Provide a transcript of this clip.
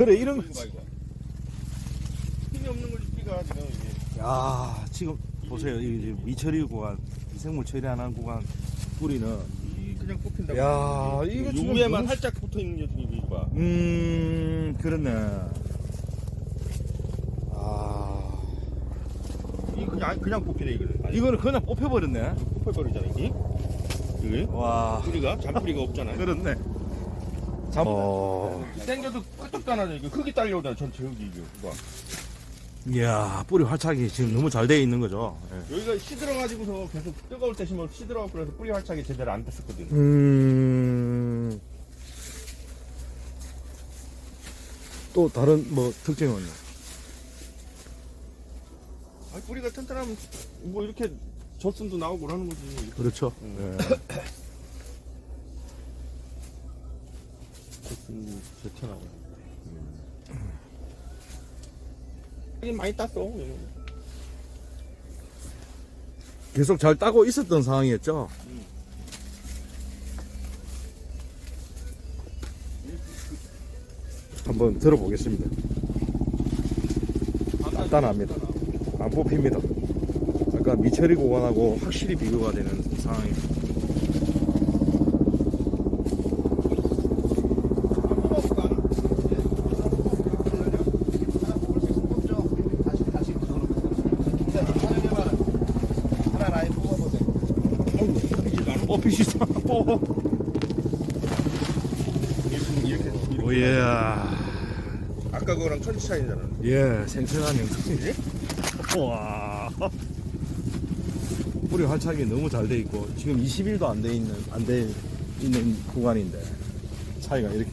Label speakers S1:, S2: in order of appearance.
S1: 그래 이런 거
S2: 이거 이거. 힘이 없는 거지 뿌리가 지금 이게.
S1: 야 지금 보세요 이 미처리 구간 미생물 처리 안한 구간 뿌리는
S2: 이 그냥 뽑힌다고.
S1: 야, 이거 지금
S2: 위에만
S1: 너무-
S2: 살짝 붙어 있는 게 지금 이거 봐.
S1: 음 그렇네 아
S2: 이 그냥 그냥 뽑히네 이거는. 아니,
S1: 이거는 그냥 뽑혀버렸네
S2: 뽑혀버리잖아 이게. 이게
S1: 와
S2: 뿌리가 잔뿌리가 없잖아.
S1: 그렇네 잠 어...
S2: 땡겨도 끄떡도 안 하잖아. 이거 흙이 딸려오잖아 전체 흙이 이거. 봐.
S1: 이야 뿌리 활착이 지금 너무 잘 돼 있는 거죠 예.
S2: 여기가 시들어가지고서 계속 뜨거울 때 심으면 시들어가고 그래서 뿌리 활착이 제대로 안 됐었거든.
S1: 음... 또 다른 뭐 특징은요?
S2: 아니, 뿌리가 튼튼하면 뭐 이렇게 젖순도 나오고 그러는 거지.
S1: 그렇죠
S2: 음.
S1: 예.
S2: 젖순 좋잖아. 하긴 많이 땄어. 얘는.
S1: 계속 잘 따고 있었던 상황이었죠
S2: 음.
S1: 한번 들어보겠습니다 간단합니다. 안 뽑힙니다 아까 미처리 구간하고 확실히 비교가 되는 상황입니다 뽑히시죠 뽑아
S2: 이렇게, 이렇게.
S1: 오예
S2: 아까 그거랑 천지 차이잖아.
S1: 예, 생생한 영상이지? 와. 뿌리 활착이 너무 잘 돼 있고, 지금 20일도 안 돼 있는, 안 돼 있는 구간인데, 차이가 이렇게.